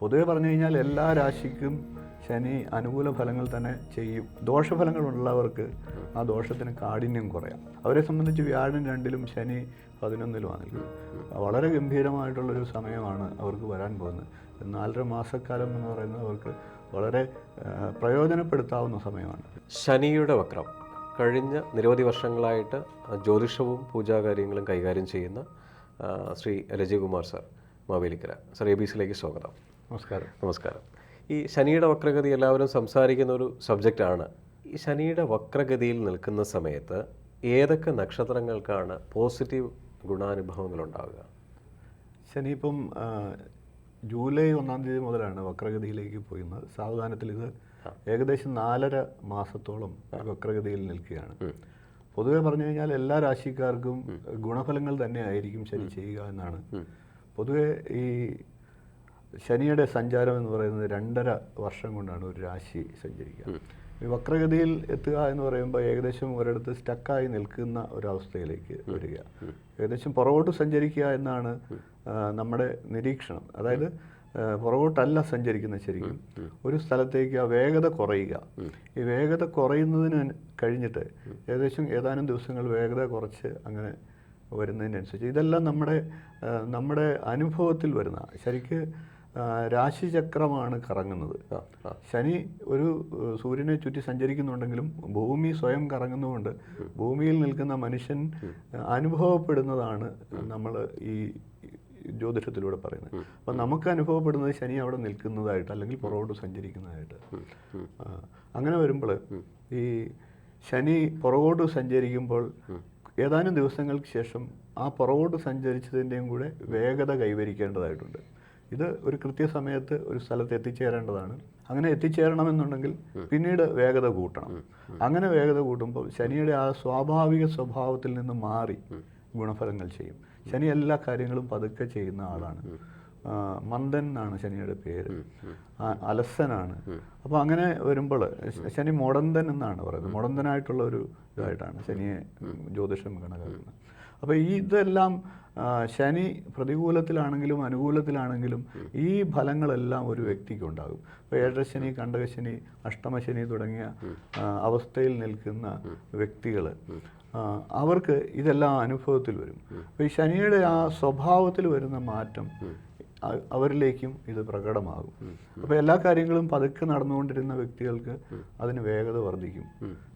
പൊതുവെ പറഞ്ഞു കഴിഞ്ഞാൽ എല്ലാ രാശിക്കും ശനി അനുകൂല ഫലങ്ങൾ തന്നെ ചെയ്യും. ദോഷഫലങ്ങളുള്ളവർക്ക് ആ ദോഷത്തിന് കാഠിന്യം കുറയാം. അവരെ സംബന്ധിച്ച് വ്യാഴൻ രണ്ടിലും ശനി പതിനൊന്നിലുമാണ് വളരെ ഗംഭീരമായിട്ടുള്ളൊരു സമയമാണ് അവർക്ക് വരാൻ പോകുന്നത്. നാലര മാസക്കാലം എന്ന് പറയുന്നത് അവർക്ക് വളരെ പ്രയോജനപ്പെടുത്താവുന്ന സമയമാണ്. ശനിയുടെ വക്രം. കഴിഞ്ഞ നിരവധി വർഷങ്ങളായിട്ട് ജ്യോതിഷവും പൂജാകാര്യങ്ങളും കൈകാര്യം ചെയ്യുന്ന Shri Rajikumar sir Mavelikara. Sir A B സിയിലേക്ക് സ്വാഗതം. നമസ്കാരം. നമസ്കാരം. ഈ ശനിയുടെ വക്രഗതി എല്ലാവരും സംസാരിക്കുന്ന ഒരു സബ്ജക്റ്റാണ്. ഈ ശനിയുടെ വക്രഗതിയിൽ നിൽക്കുന്ന സമയത്ത് ഏതൊക്കെ നക്ഷത്രങ്ങൾക്കാണ് പോസിറ്റീവ് ഗുണാനുഭവങ്ങൾ ഉണ്ടാവുക ശനി ഇപ്പം ജൂലൈ ഒന്നാം തീയതി മുതലാണ് വക്രഗതിയിലേക്ക് പോയിരുന്നത്. സാവധാനത്തിൽ ഇത് ഏകദേശം നാലര മാസത്തോളം വക്രഗതിയിൽ നിൽക്കുകയാണ്. പൊതുവെ പറഞ്ഞു കഴിഞ്ഞാൽ എല്ലാ രാശിക്കാർക്കും ഗുണഫലങ്ങൾ തന്നെ ആയിരിക്കും ശനി ചെയ്യുക എന്നാണ്. പൊതുവെ ഈ ശനിയുടെ സഞ്ചാരം എന്ന് പറയുന്നത് രണ്ടര വർഷം കൊണ്ടാണ് ഒരു രാശി സഞ്ചരിക്കുക. ഈ വക്രഗതിയിൽ എത്തുക എന്ന് പറയുമ്പോൾ ഏകദേശം ഒരിടത്ത് സ്റ്റക്കായി നിൽക്കുന്ന ഒരവസ്ഥയിലേക്ക് വരിക. ഏകദേശം പുറകോട്ട് സഞ്ചരിക്കുക എന്നാണ് നമ്മുടെ നിരീക്ഷണം. അതായത് പുറകോട്ടല്ല സഞ്ചരിക്കുന്ന ശരിക്കും. ഒരു സ്ഥലത്തേക്ക് ആ വേഗത കുറയുക. ഈ വേഗത കുറയുന്നതിന് കഴിഞ്ഞിട്ട് ഏകദേശം ഏതാനും ദിവസങ്ങൾ വേഗത കുറച്ച് അങ്ങനെ വരുന്നതിനനുസരിച്ച് ഇതെല്ലാം നമ്മുടെ നമ്മുടെ അനുഭവത്തിൽ വരുന്ന ശരിക്ക് രാശിചക്രമാണ് കറങ്ങുന്നത്. ശനി ഒരു സൂര്യനെ ചുറ്റി സഞ്ചരിക്കുന്നുണ്ടെങ്കിലും ഭൂമി സ്വയം കറങ്ങുന്നതുകൊണ്ട് ഭൂമിയിൽ നിൽക്കുന്ന മനുഷ്യൻ അനുഭവപ്പെടുന്നതാണ് നമ്മൾ ഈ ജ്യോതിഷത്തിലൂടെ പറയുന്നത്. അപ്പം നമുക്ക് അനുഭവപ്പെടുന്നത് ശനി അവിടെ നിൽക്കുന്നതായിട്ട് അല്ലെങ്കിൽ പുറകോട്ട് സഞ്ചരിക്കുന്നതായിട്ട്. അങ്ങനെ വരുമ്പോൾ ഈ ശനി പുറകോട്ട് സഞ്ചരിക്കുമ്പോൾ ഏതാനും ദിവസങ്ങൾക്ക് ശേഷം ആ പുറകോട്ട് സഞ്ചരിച്ചതിന്റെയും കൂടെ വേഗത കൈവരിക്കേണ്ടതായിട്ടുണ്ട്. ഇത് ഒരു കൃത്യസമയത്ത് ഒരു സ്ഥലത്ത് എത്തിച്ചേരേണ്ടതാണ്. അങ്ങനെ എത്തിച്ചേരണമെന്നുണ്ടെങ്കിൽ പിന്നീട് വേഗത കൂട്ടണം. അങ്ങനെ വേഗത കൂട്ടുമ്പോൾ ശനിയുടെ ആ സ്വാഭാവിക സ്വഭാവത്തിൽ നിന്ന് മാറി ഗുണഫലങ്ങൾ ചെയ്യും. ശനി എല്ലാ കാര്യങ്ങളും പതുക്കെ ചെയ്യുന്ന ആളാണ്. മന്ദൻ എന്നാണ് ശനിയുടെ പേര്. അലസനാണ്. അപ്പോൾ അങ്ങനെ വരുമ്പോൾ ശനി മുടന്തൻ എന്നാണ് പറയുന്നത്. മുടന്തനായിട്ടുള്ള ഒരു ഇതായിട്ടാണ് ശനിയെ ജ്യോതിഷം കണക്കാക്കുന്നത് അപ്പോൾ ഈ ഇതെല്ലാം ശനി പ്രതികൂലത്തിലാണെങ്കിലും അനുകൂലത്തിലാണെങ്കിലും ഈ ഫലങ്ങളെല്ലാം ഒരു വ്യക്തിക്ക് ഉണ്ടാകും ഇപ്പോൾ ഏഴരശനി കണ്ടകശനി അഷ്ടമശനി തുടങ്ങിയ അവസ്ഥയിൽ നിൽക്കുന്ന വ്യക്തികൾ അവർക്ക് ഇതെല്ലാം അനുഭവത്തിൽ വരും. അപ്പോൾ ഈ ശനിയുടെ ആ സ്വഭാവത്തിൽ വരുന്ന മാറ്റം അവരിലേക്കും ഇത് പ്രകടമാകും. അപ്പോൾ എല്ലാ കാര്യങ്ങളും പതുക്കെ നടന്നുകൊണ്ടിരുന്ന വ്യക്തികൾക്ക് അതിന് വേഗത വർദ്ധിക്കും.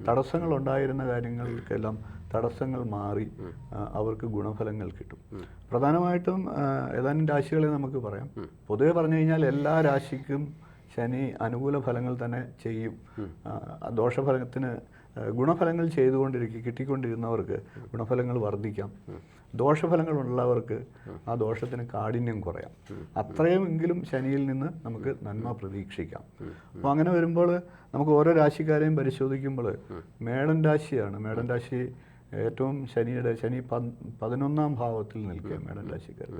തടസ്സങ്ങൾ ഉണ്ടായിരുന്ന കാര്യങ്ങൾക്കെല്ലാം തടസ്സങ്ങൾ മാറി അവർക്ക് ഗുണഫലങ്ങൾ കിട്ടും. പ്രധാനമായിട്ടും ഏതാനും രാശികളെ നമുക്ക് പറയാം. പൊതുവെ പറഞ്ഞു കഴിഞ്ഞാൽ എല്ലാ രാശിക്കും ശനി അനുകൂല ഫലങ്ങൾ തന്നെ ചെയ്യും. ദോഷഫലത്തിന് ഗുണഫലങ്ങൾ ചെയ്തുകൊണ്ടിരിക്കുക കിട്ടിക്കൊണ്ടിരുന്നവർക്ക് ഗുണഫലങ്ങൾ വർദ്ധിക്കാം. ദോഷഫലങ്ങൾ ഉള്ളവർക്ക് ആ ദോഷത്തിന് കാഠിന്യം കുറയാം. അത്രയുമെങ്കിലും ശനിയിൽ നിന്ന് നമുക്ക് നന്മ പ്രതീക്ഷിക്കാം. അപ്പോൾ അങ്ങനെ വരുമ്പോൾ നമുക്ക് ഓരോ രാശിക്കാരെയും പരിശോധിക്കുമ്പോൾ മേടൻ രാശിയാണ്. മേടൻ രാശി ഏറ്റവും ശനിയുടെ ശനി പതിനൊന്നാം ഭാവത്തിൽ നിൽക്കുക മേടൻ രാശിക്കാർ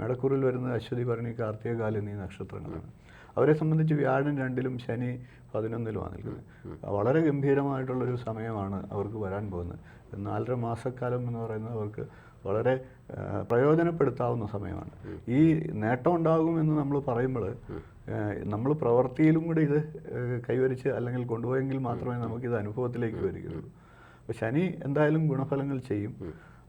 മേടക്കൂറിൽ വരുന്നത് അശ്വതി ഭരണി കാർത്തികകാല എന്നീ നക്ഷത്രങ്ങളാണ്. അവരെ സംബന്ധിച്ച് വ്യാഴം രണ്ടിലും ശനി പതിനൊന്നിലുമാണ് നിൽക്കുന്നത്. വളരെ ഗംഭീരമായിട്ടുള്ളൊരു സമയമാണ് അവർക്ക് വരാൻ പോകുന്നത്. നാലര മാസക്കാലം എന്ന് പറയുന്നത് അവർക്ക് വളരെ പ്രയോജനപ്പെടുത്താവുന്ന സമയമാണ്. ഈ നേട്ടം ഉണ്ടാകുമെന്ന് നമ്മൾ പറയുമ്പോൾ നമ്മൾ പ്രവൃത്തിയിലും കൂടി ഇത് കൈവരിച്ച് അല്ലെങ്കിൽ കൊണ്ടുപോയെങ്കിൽ മാത്രമേ നമുക്കിത് അനുഭവത്തിലേക്ക് വരികയുള്ളൂ. അപ്പോൾ ശനി എന്തായാലും ഗുണഫലങ്ങൾ ചെയ്യും.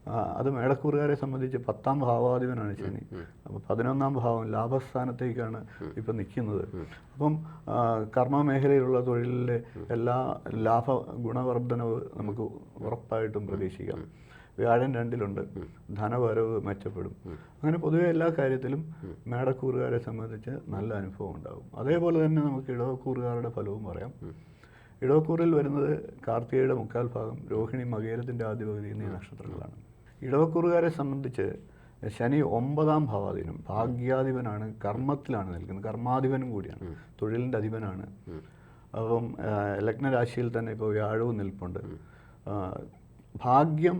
അത് മേടക്കൂറുകാരെ സംബന്ധിച്ച് പത്താം ഭാവാധിപനാണ് ശനി. അപ്പോൾ പതിനൊന്നാം ഭാവം ലാഭസ്ഥാനത്തേക്കാണ് ഇപ്പം നിൽക്കുന്നത് അപ്പം കർമ്മ മേഖലയിലുള്ള തൊഴിലിലെ എല്ലാ ലാഭ ഗുണവർദ്ധനവ് നമുക്ക് ഉറപ്പായിട്ടും പ്രതീക്ഷിക്കാം. വ്യാഴൻ രണ്ടിലുണ്ട്. ധനവരവ് മെച്ചപ്പെടും. അങ്ങനെ പൊതുവെ എല്ലാ കാര്യത്തിലും മേടക്കൂറുകാരെ സംബന്ധിച്ച് നല്ല അനുഭവം ഉണ്ടാകും. അതേപോലെ തന്നെ നമുക്ക് ഇടവക്കൂറുകാരുടെ ഫലവും പറയാം. ഇടവക്കൂറിൽ വരുന്നത് കാർത്തികയുടെ മുക്കാൽ ഭാഗം രോഹിണി മകേരത്തിന്റെ ആദ്യപകുതി എന്നീ നക്ഷത്രങ്ങളാണ്. ഇടവക്കൂറുകാരെ സംബന്ധിച്ച് ശനി ഒമ്പതാം ഭാവാധീനം ഭാഗ്യാധിപനാണ് കർമ്മത്തിലാണ് നിൽക്കുന്നത് കർമാധിപനും കൂടിയാണ് തൊഴിലിന്റെ അധിപനാണ്. അപ്പം ലഗ്നരാശിയിൽ തന്നെ ഇപ്പോൾ വ്യാഴവും നിൽപ്പുണ്ട്. ഭാഗ്യം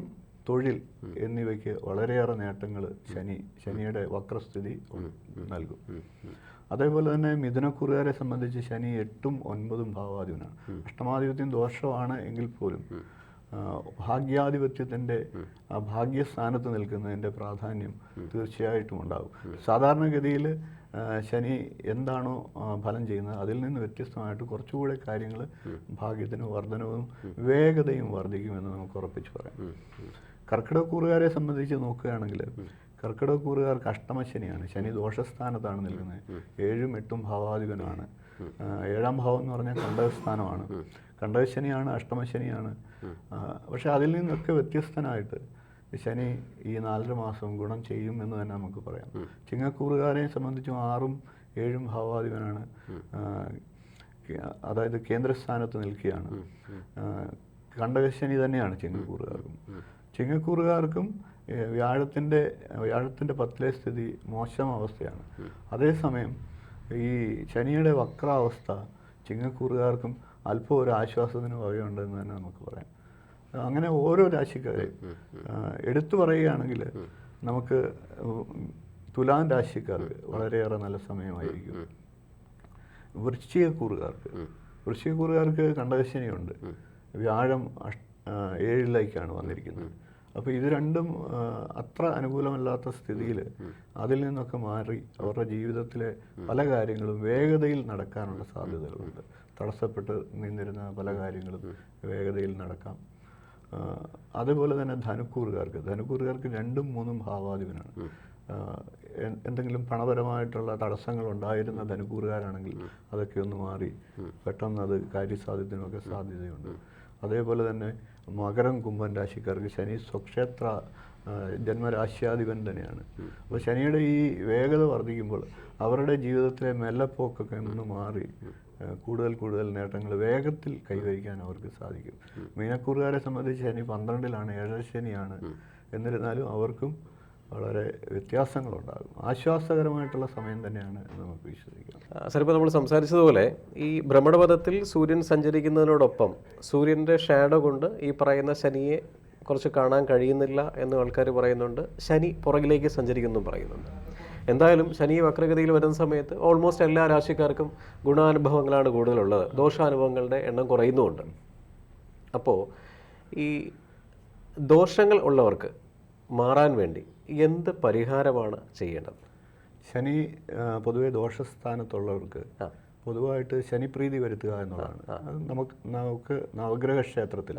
തൊഴിൽ എന്നിവയ്ക്ക് വളരെയേറെ നേട്ടങ്ങൾ ശനി ശനിയുടെ വക്രസ്ഥിതി നൽകും. അതേപോലെ തന്നെ മിഥുനക്കുറുകാരെ സംബന്ധിച്ച് ശനി എട്ടും ഒൻപതും ഭാവാധിപനാണ്. അഷ്ടമാധിപത്യം ദോഷമാണ് എങ്കിൽ പോലും ഭാഗ്യാധിപത്യത്തിന്റെ ഭാഗ്യസ്ഥാനത്ത് നിൽക്കുന്നതിന്റെ പ്രാധാന്യം തീർച്ചയായിട്ടും ഉണ്ടാകും. സാധാരണഗതിയിൽ ശനി എന്താണോ ഫലം ചെയ്യുന്നത് അതിൽ നിന്ന് വ്യത്യസ്തമായിട്ട് കുറച്ചുകൂടെ കാര്യങ്ങൾ ഭാഗ്യത്തിന് വർധനവും വേഗതയും വർദ്ധിക്കുമെന്ന് നമുക്ക് ഉറപ്പിച്ച് പറയാം. കർക്കിടകക്കൂറുകാരെ സംബന്ധിച്ച് നോക്കുകയാണെങ്കിൽ കർക്കിടകക്കൂറുകാർക്ക് അഷ്ടമശനിയാണ്. ശനി ദോഷസ്ഥാനത്താണ് നിൽക്കുന്നത്. ഏഴും എട്ടും ഭാവാധിപനാണ് ഏഴാം ഭാവം എന്ന് പറഞ്ഞാൽ കണ്ടകസ്ഥാനമാണ്. കണ്ടകശനിയാണ് അഷ്ടമശനിയാണ്. പക്ഷേ അതിൽ നിന്നൊക്കെ വ്യത്യസ്തനായിട്ട് ശനി ഈ നാലര മാസം ഗുണം ചെയ്യും എന്ന് തന്നെ നമുക്ക് പറയാം. ചിങ്ങക്കൂറുകാരെ സംബന്ധിച്ചും ആറും ഏഴും ഭാവാധിപനാണ്. അതായത് കേന്ദ്രസ്ഥാനത്ത് നിൽക്കുകയാണ്. കണ്ടകശനി തന്നെയാണ് ചിങ്ങക്കൂറുകാർക്കും. ചിങ്ങക്കൂറുകാർക്കും വ്യാഴത്തിന്റെ വ്യാഴത്തിന്റെ പത്തിലെ സ്ഥിതി മോശം അവസ്ഥയാണ്. അതേസമയം ഈ ശനിയുടെ വക്രാവസ്ഥ ചിങ്ങക്കൂറുകാർക്കും അല്പം ഒരു ആശ്വാസത്തിന് വകയുണ്ടെന്ന് തന്നെ നമുക്ക് പറയാം. അങ്ങനെ ഓരോ രാശിക്കാരെയും എടുത്തു പറയുകയാണെങ്കിൽ നമുക്ക് തുലാം രാശിക്കാർക്ക് വളരെയേറെ നല്ല സമയമായിരിക്കും. വൃശ്ചികക്കൂറുകാർക്ക് വൃശ്ചികക്കൂറുകാർക്ക് കണ്ടകശനിയുണ്ട്. വ്യാഴം ഏഴിലേക്കാണ് വന്നിരിക്കുന്നത്. അപ്പോൾ ഇത് രണ്ടും അത്ര അനുകൂലമല്ലാത്ത സ്ഥിതിയിൽ അതിൽ നിന്നൊക്കെ മാറി അവരുടെ ജീവിതത്തിലെ പല കാര്യങ്ങളും വേഗതയിൽ നടക്കാനുള്ള സാധ്യതകളുണ്ട്. തടസ്സപ്പെട്ട് നിന്നിരുന്ന പല കാര്യങ്ങളും വേഗതയിൽ നടക്കാം. അതുപോലെ തന്നെ ധനുക്കൂറുകാർക്ക് ധനുക്കൂറുകാർക്ക് രണ്ടും മൂന്നും ഭാവാധിപനാണ്. എന്തെങ്കിലും പണപരമായിട്ടുള്ള തടസ്സങ്ങൾ ഉണ്ടായിരുന്ന ധനുക്കൂറുകാരാണെങ്കിൽ അതൊക്കെ ഒന്ന് മാറി പെട്ടെന്ന് അത് കാര്യസാധ്യത്തിനൊക്കെ സാധ്യതയുണ്ട്. അതേപോലെ തന്നെ മകരം കുംഭം രാശിക്കാർക്ക് ശനി സ്വക്ഷേത്ര ജന്മരാശ്യാധിപൻ തന്നെയാണ്. അപ്പോൾ ശനിയുടെ ഈ വേഗത വർദ്ധിക്കുമ്പോൾ അവരുടെ ജീവിതത്തിലെ മെല്ലപ്പോക്കൊക്കെ ഒന്ന് മാറി കൂടുതൽ കൂടുതൽ നേട്ടങ്ങൾ വേഗത്തിൽ കൈവരിക്കാൻ അവർക്ക് സാധിക്കും. മീനക്കൂറുകാരെ സംബന്ധിച്ച് ശനി പന്ത്രണ്ടിലാണ് ഏഴര ശനിയാണ്. എന്നിരുന്നാലും അവർക്കും വളരെ വ്യത്യാസങ്ങളുണ്ടാകും. ആശ്വാസകരമായിട്ടുള്ള സമയം തന്നെയാണ് നമുക്ക് വിശ്വസിക്കാം. സാർ ഇപ്പോൾ നമ്മൾ സംസാരിച്ചതുപോലെ ഈ ഭ്രമണപഥത്തിൽ സൂര്യൻ സഞ്ചരിക്കുന്നതിനോടൊപ്പം സൂര്യന്റെ ഷാഡോ കൊണ്ട് ഈ പറയുന്ന ശനിയെ കുറച്ച് കാണാൻ കഴിയുന്നില്ല എന്ന് ആൾക്കാർ പറയുന്നുണ്ട്. ശനി പുറകിലേക്ക് സഞ്ചരിക്കുന്നു പറയുന്നുണ്ട്. എന്തായാലും ശനി വക്രഗതിയിൽ വരുന്ന സമയത്ത് ഓൾമോസ്റ്റ് എല്ലാ രാശിക്കാർക്കും ഗുണാനുഭവങ്ങളാണ് കൂടുതലുള്ളത്. ദോഷാനുഭവങ്ങളുടെ എണ്ണം കുറയുന്നുമുണ്ട്. അപ്പോൾ ഈ ദോഷങ്ങൾ ഉള്ളവർക്ക് മാറാൻ വേണ്ടി എന്ത് പരിഹാരമാണ് ചെയ്യേണ്ടത്? ശനി പൊതുവെ ദോഷസ്ഥാനത്തുള്ളവർക്ക്. പൊതുവായിട്ട് ശനിപ്രീതി വരുത്തുക എന്നുള്ളതാണ്. അത് നമുക്ക് നമുക്ക് നവഗ്രഹ ക്ഷേത്രത്തിൽ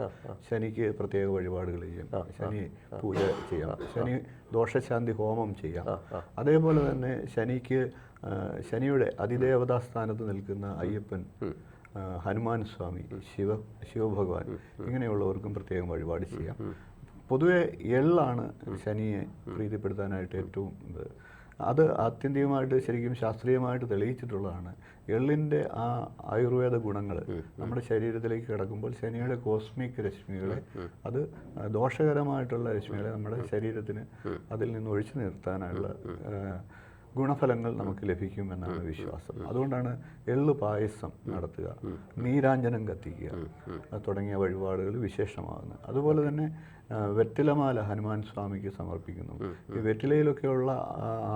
ശനിക്ക് പ്രത്യേക വഴിപാടുകൾ ചെയ്യാം. ശനി പൂജ ചെയ്യാം. ശനി ദോഷശാന്തി ഹോമം ചെയ്യാം. അതേപോലെ തന്നെ ശനിക്ക് ശനിയുടെ അതിദേവതാ സ്ഥാനത്ത് നിൽക്കുന്ന അയ്യപ്പൻ ഹനുമാൻ സ്വാമി ശിവ ശിവഭഗവാൻ ഇങ്ങനെയുള്ളവർക്കും പ്രത്യേകം വഴിപാട് ചെയ്യാം. പൊതുവെ എള്ളാണ് ശനിയെ പ്രീതിപ്പെടുത്താനായിട്ട് ഏറ്റവും ഇത്. അത് ആത്യന്തികമായിട്ട് ശരിക്കും ശാസ്ത്രീയമായിട്ട് തെളിയിച്ചിട്ടുള്ളതാണ്. എള്ളിന്റെ ആ ആയുർവേദ ഗുണങ്ങൾ നമ്മുടെ ശരീരത്തിലേക്ക് കിടക്കുമ്പോൾ ശനിയുടെ കോസ്മിക് രശ്മികളെ അത് ദോഷകരമായിട്ടുള്ള രശ്മികളെ നമ്മുടെ ശരീരത്തിന് അതിൽ നിന്ന് ഒഴിച്ചു നിർത്താനുള്ള ഗുണഫലങ്ങൾ നമുക്ക് ലഭിക്കുമെന്നാണ് വിശ്വാസം. അതുകൊണ്ടാണ് എള്ളു പായസം നടത്തുക നീരാഞ്ജനം കത്തിക്കുക തുടങ്ങിയ വഴിപാടുകൾ വിശേഷമാകുന്നത്. അതുപോലെ തന്നെ വെറ്റിലമാല ഹനുമാൻ സ്വാമിക്ക് സമർപ്പിക്കുന്നു. ഈ വെറ്റിലയിലൊക്കെയുള്ള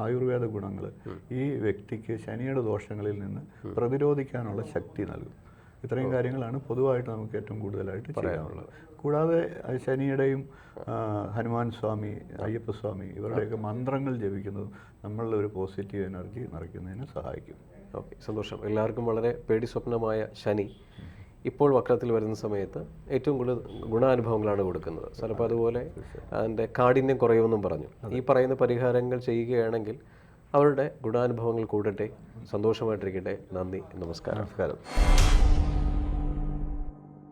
ആയുർവേദ ഗുണങ്ങൾ ഈ വ്യക്തിക്ക് ശനിയുടെ ദോഷങ്ങളിൽ നിന്ന് പ്രതിരോധിക്കാനുള്ള ശക്തി നൽകും. ഇത്രയും കാര്യങ്ങളാണ് പൊതുവായിട്ട് നമുക്ക് ഏറ്റവും കൂടുതലായിട്ട് ചെയ്യാനുള്ളത്. കൂടാതെ ശനിയുടെയും ഹനുമാൻ സ്വാമി അയ്യപ്പസ്വാമി ഇവരുടെയൊക്കെ മന്ത്രങ്ങൾ ജപിക്കുന്നതും നമ്മളുടെ ഒരു പോസിറ്റീവ് എനർജി നിറയ്ക്കുന്നതിന് സഹായിക്കും. ഓക്കെ സന്തോഷം. എല്ലാവർക്കും വളരെ പേടി സ്വപ്നമായ ശനി. ഇപ്പോൾ വക്രത്തിൽ വരുന്ന സമയത്ത് ഏറ്റവും കൂടുതൽ ഗുണാനുഭവങ്ങളാണ് കൊടുക്കുന്നത്. ചിലപ്പോൾ അതുപോലെ അതിന്റെ കാഠിന്യം കുറയുമെന്നും പറഞ്ഞു. ഈ പറയുന്ന പരിഹാരങ്ങൾ ചെയ്യുകയാണെങ്കിൽ അവരുടെ ഗുണാനുഭവങ്ങൾ കൂടട്ടെ സന്തോഷമായിട്ടിരിക്കട്ടെ. നന്ദി നമസ്കാരം. നമസ്കാരം.